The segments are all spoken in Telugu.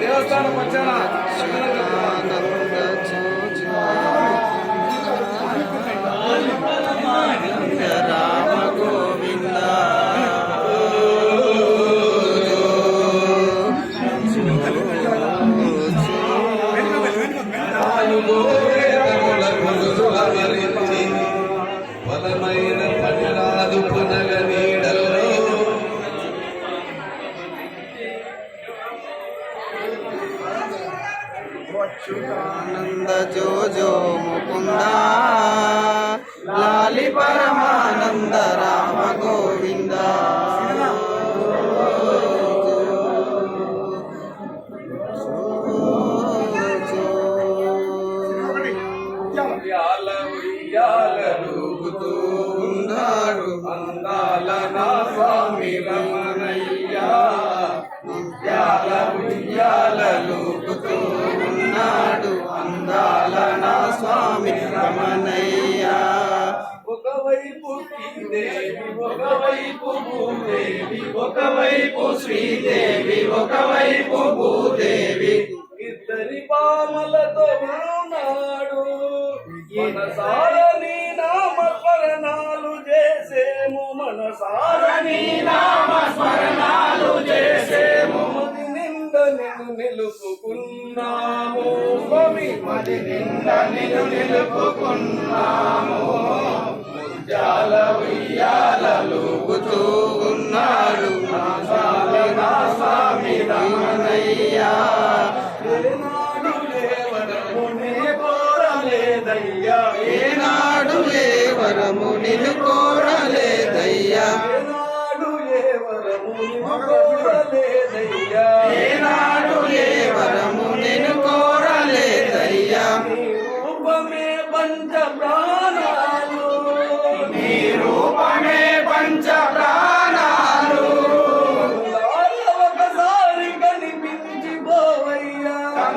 ದೇವಸ್ಥಾನ ಪಂಚಾಣ ఆనంద జో జో ముకుంద లాలి పరమానంద రామ గోవింద. ఉన్నాడు అందాల నా స్వామి రమణయ్యా రమణయ్యా. ఒకవైపు శ్రీదేవి ఒకవైపు భూదేవి ఒకవైపు శ్రీదేవి ఒకవైపు భూదేవి. ఇద్దరి పాములతో ఉన్నాడు మనసారని నామ స్మరణాలు చేసేము మనసారని నామ నిలుపుకున్నాము. స్వామి మది నింద నిన్ను నిలుపుకున్నాము. ముత్యాల ఉయ్యాలూగుతూ ఉన్నాడు నా స్వామి నా స్వామి రమణయ్యా. లేవరముని కోరలేదయ్యా. ఏనాడు లేవరము నిన్ను కోరలేదయ్యా. ఏనాడు లేవరముని కోరలేదయ్యా. ఏనాడు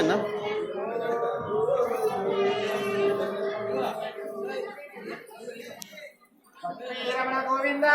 అన్న? గోవిందా.